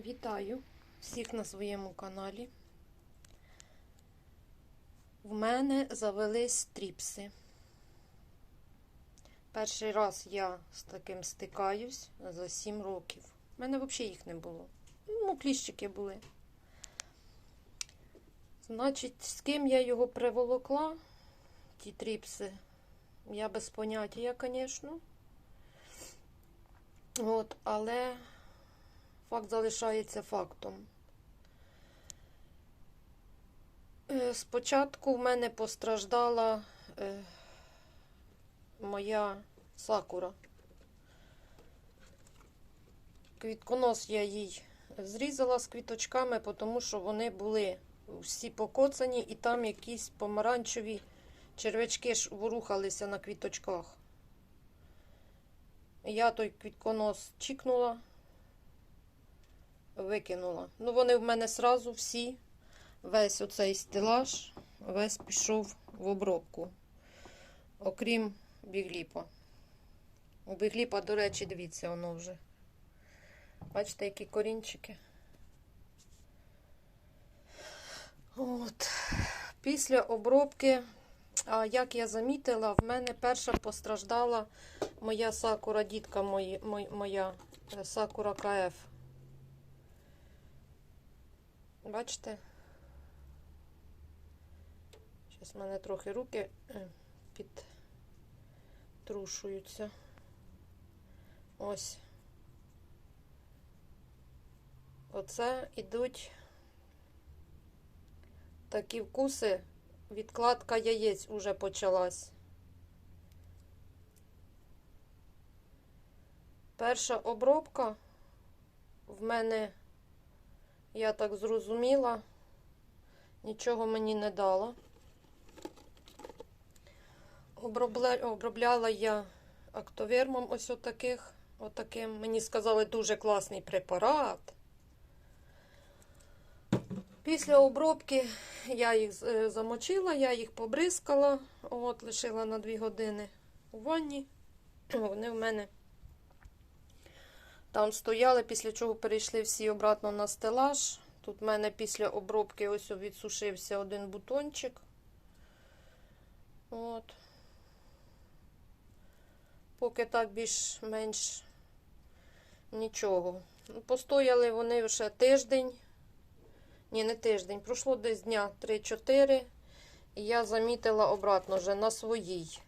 Вітаю всіх на своєму каналі. В мене завелись тріпси. Перший раз я з таким стикаюсь за 7 років. У мене взагалі їх не було. Ну, кліщики були. Значить, з ким я його приволокла, ті тріпси, я без поняття, звісно. От, але факт залишається фактом. Е, Спочатку в мене постраждала е, моя сакура. Квітконос я їй зрізала з квіточками, тому що вони були всі покоцані, і там якісь помаранчеві червячки ж ворухалися на квіточках. Я той квітконос чікнула, викинула. Ну, вони в мене сразу всі, весь оцей стелаж, весь пішов в обробку. Окрім бігліпа. У бігліпа, до речі, дивіться, воно вже. Бачите, які корінчики. От. Після обробки, а як я замітила, в мене перша постраждала моя сакура, дітка мої, моя е, сакура КФ. Бачите? Зараз в мене трохи руки е, підтрушуються. Ось. Оце ідуть такі вкуси. Відкладка яєць уже почалась. Перша обробка в мене, я так зрозуміла, нічого мені не дала. Обробля... Обробляла я актовермом ось отаких, отаким. Мені сказали, дуже класний препарат. Після обробки я їх е, замочила, я їх побризкала, от, лишила на 2 години у ванні. Вони в мене там стояли, після чого перейшли всі обратно на стелаж. Тут в мене після обробки ось відсушився один бутончик. От. Поки так більш-менш нічого. Ну, Постояли вони вже тиждень. Ні, не тиждень. Пройшло десь дня 3-4. І я замітила обратно вже на своїй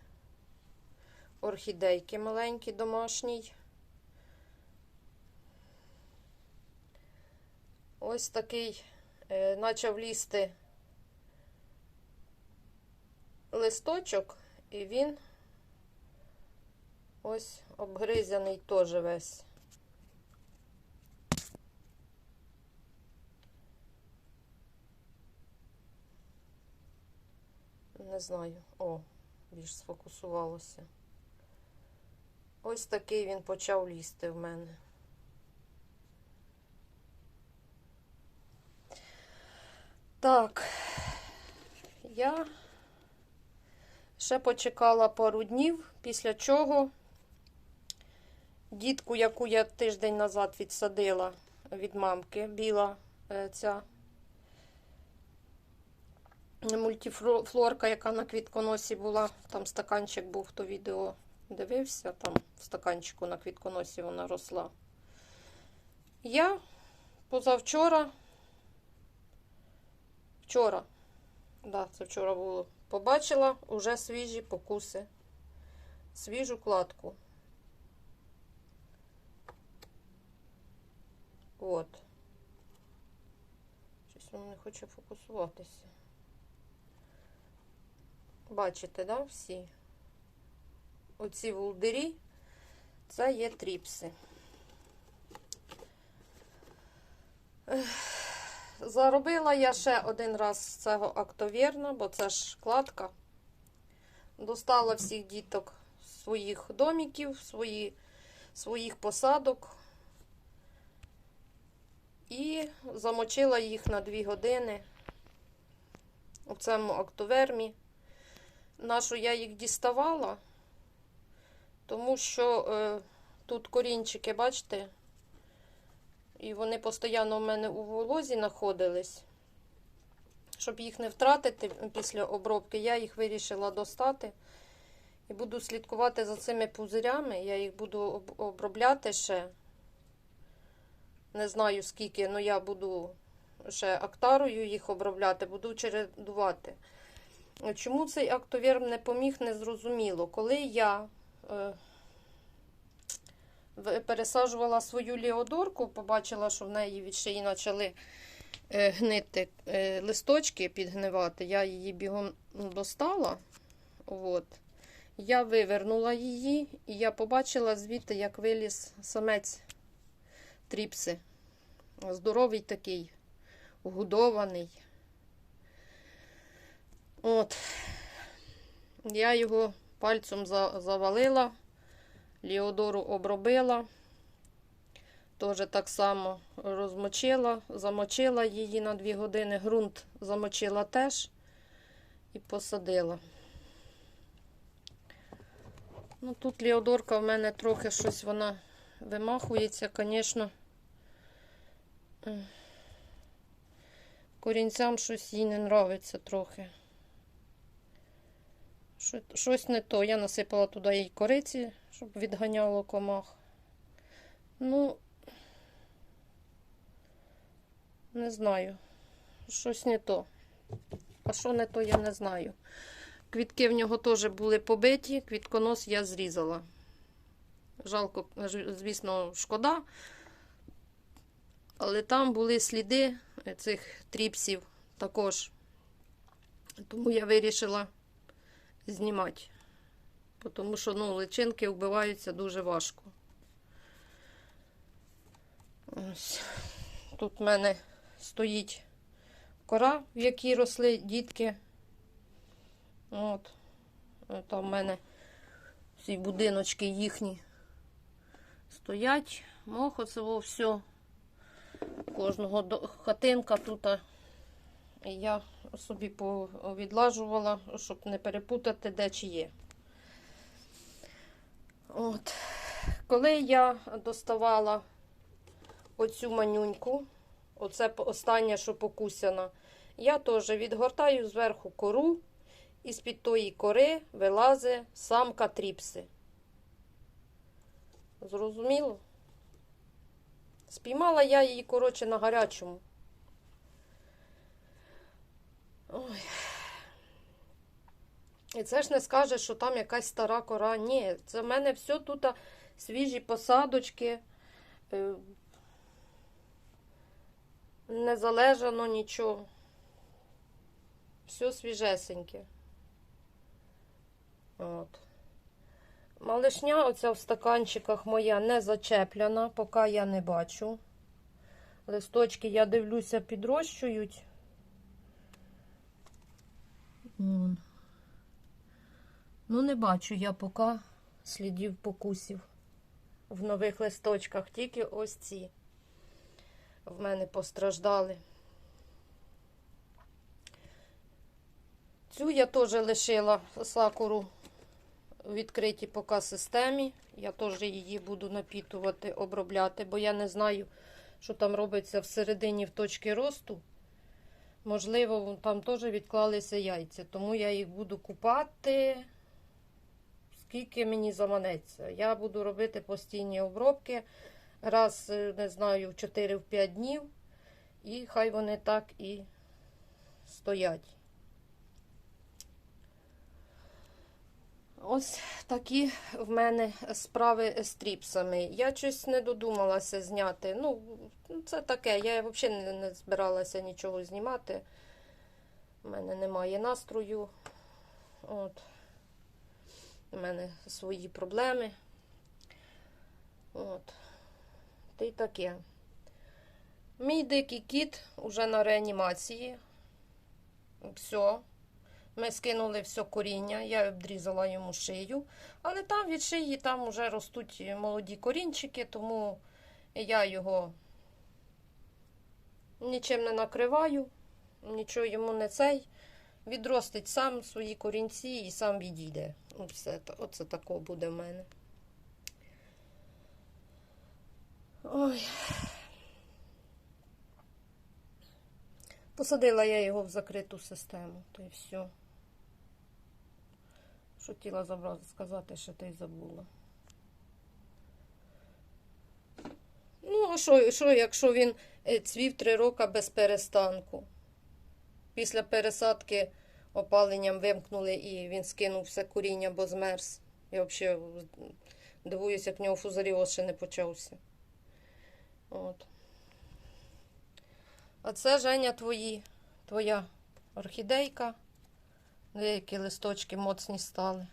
орхідейки маленькій домашній. Ось такий е, почав лізти листочок, і він ось обгризаний теж весь. Не знаю. О, більш сфокусувалося. Ось такий він почав лізти в мене. Так, я ще почекала пару днів, після чого дітку, яку я тиждень назад відсадила від мамки, біла е, ця мультифлорка, яка на квітконосі була, там стаканчик був, хто відео дивився, там в стаканчику на квітконосі вона росла. Я позавчора, вчора, да, це вчора було, побачила уже свіжі покуси, свіжу кладку. От. Щось воно не хоче фокусуватися. Бачите, да, всі? Оці вулдирі, це є тріпси. Ех, Заробила я ще один раз з цього актовірна, бо це ж кладка. Достала всіх діток своїх домиків, свої, своїх посадок. І замочила їх на 2 години у цьому актовермі. Нашу я їх діставала, тому що е, тут корінчики, бачите, і вони постійно в мене у волозі знаходились. Щоб їх не втратити після обробки, я їх вирішила достати. І буду слідкувати за цими пузирями. Я їх буду обробляти ще. Не знаю скільки, але я буду ще актарою їх обробляти, буду чередувати. Чому цей актовірм не поміг, не зрозуміло. Коли я е, пересаджувала свою ліодорку, побачила, що в неї від шиї почали е, гнити е, листочки, підгнивати, я її бігом достала. От. Я вивернула її, і я побачила звідти, як виліз самець тріпси. Здоровий такий, годований. От. Я його пальцем завалила, Ліодору обробила. Теж так само розмочила, замочила її на 2 години. Грунт замочила теж і посадила. Ну, тут Ліодорка в мене трохи щось вона вимахується, звісно. Корінцям щось їй не нравиться трохи. Щось не то. Я насипала туди їй кориці, щоб відганяло комах. Ну, не знаю. Щось не то. А що не то, я не знаю. Квітки в нього теж були побиті, квітконос я зрізала. Жалко, звісно, шкода. Але там були сліди цих тріпсів також. Тому я вирішила знімати. Тому що ну, личинки вбиваються дуже важко. Ось. Тут в мене стоїть кора, в якій росли дітки. От. Там в мене всі будиночки їхні стоять. Мох, оце все. Кожного хатинка тут. я собі відлажувала, щоб не перепутати, де чи є. От. Коли я доставала оцю манюньку, оце останнє, що покусяна, я теж відгортаю зверху кору, і з-під тої кори вилазить самка тріпси. Зрозуміло? Спіймала я її, коротше, на гарячому. Ой. І це ж не скаже, що там якась стара кора. Ні, це в мене все тут свіжі посадочки. е, Не залежано нічого. Все свіжесеньке. От. Малишня оця в стаканчиках моя не зачепляна, поки я не бачу. Листочки, я дивлюся, підрощують. Вон. Ну, не бачу я поки слідів покусів в нових листочках. Тільки ось ці в мене постраждали. Цю я теж лишила сакуру в відкритій поки системі. Я теж її буду напітувати, обробляти, бо я не знаю, що там робиться всередині в точці росту. Можливо, там теж відклалися яйця, тому я їх буду купати, скільки мені заманеться. Я буду робити постійні обробки раз, е, не знаю, в 4-5 днів, і хай вони так і стоять. Ось такі в мене справи з тріпсами. Я щось не додумалася зняти. Ну, це таке. Я взагалі не, збиралася нічого знімати. У мене немає настрою. От. У мене свої проблеми. От. Та й таке. Мій дикий кіт уже на реанімації. Все. Ми скинули все коріння, я обрізала йому шию, але там від шиї там вже ростуть молоді корінчики, тому я його нічим не накриваю, нічого йому не цей. Відростить сам свої корінці і сам відійде. Ну, все, оце тако буде в мене. Ой. Посадила я його в закриту систему, то й все. Що хотіла забрати, сказати, що ти й забула. Ну, а що, що, якщо він е, цвів три роки без перестанку? Після пересадки опаленням вимкнули і він скинув все коріння, бо змерз. Я взагалі дивуюся, як в нього фузаріоз ще не почався. От. А це Женя твої, твоя орхідейка. Деякі листочки моцні стали.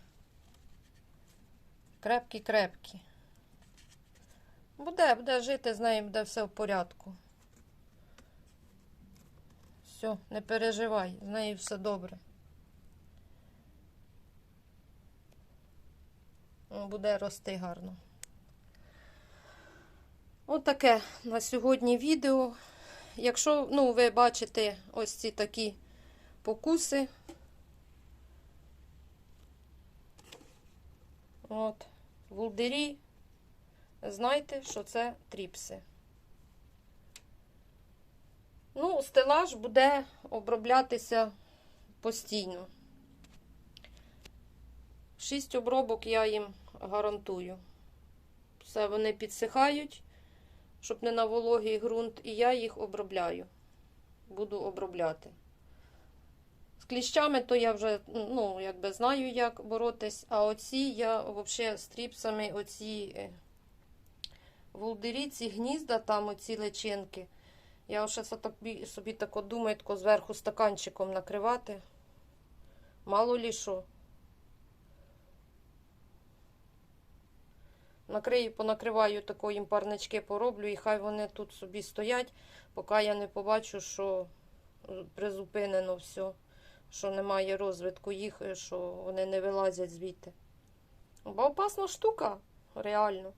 Крепкі-крепкі. Буде, буде жити з нею, буде все в порядку. Все, не переживай, з нею все добре. Буде рости гарно. Отаке на сьогодні відео. Якщо ну, ви бачите ось ці такі покуси, от, вулдері, знайте, що це тріпси. Ну, стелаж буде оброблятися постійно. Шість обробок я їм гарантую. Все, вони підсихають, щоб не на вологий ґрунт, і я їх обробляю. Буду обробляти. З кліщами то я вже ну, якби знаю, як боротись, а оці я взагалі з тріпсами, оці е, ці гнізда, там оці личинки. Я ще собі, собі тако думаю, зверху стаканчиком накривати. Мало лі що. Накрию, понакриваю тако їм парнички пороблю, і хай вони тут собі стоять, поки я не побачу, що призупинено все, що немає розвитку їх, що вони не вилазять звідти. Бо опасна штука, реально.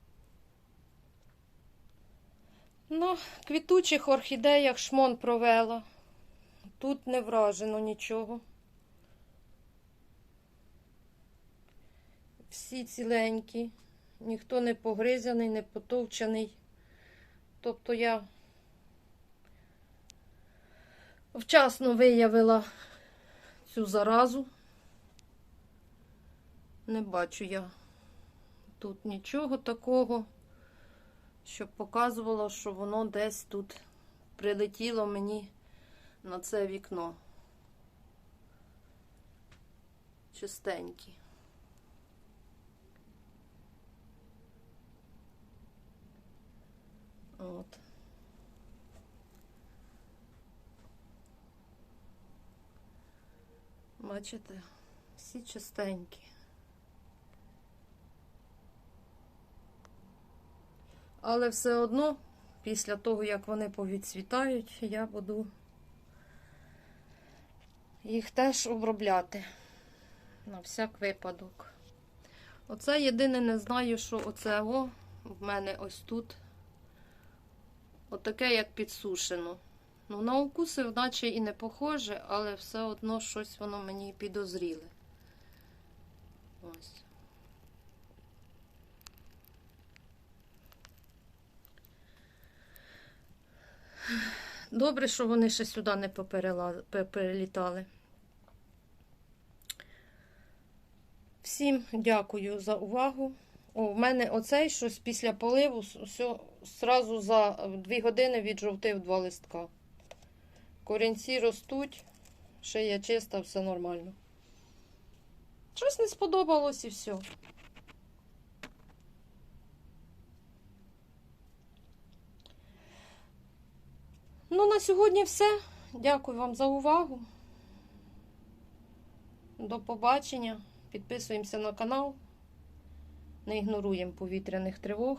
На квітучих орхідеях шмон провела. Тут не вражено нічого. Всі ціленькі, ніхто не погризаний, не потовчений. Тобто я вчасно виявила цю заразу. Не бачу я тут нічого такого щоб показувало, що воно десь тут прилетіло мені на це вікно. Чистенькі. От. Бачите, всі чистенькі. Але все одно, після того, як вони повідцвітають, я буду їх теж обробляти на всяк випадок. Оце єдине не знаю, що оце о, в мене ось тут. Отаке, як підсушено. Ну, на укуси, наче і не похоже, але все одно щось воно мені підозріле. Ось. Добре, що вони ще сюди не перелітали. Всім дякую за увагу. О, в мене оцей щось після поливу все, сразу за 2 години віджовтив два листка. Корінці ростуть, ще є чиста, все нормально. Щось не сподобалось і все. Сьогодні все. Дякую вам за увагу. До побачення. Підписуємося на канал. Не ігноруємо повітряних тривог.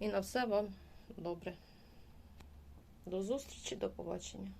І на все вам добре. До зустрічі, до побачення.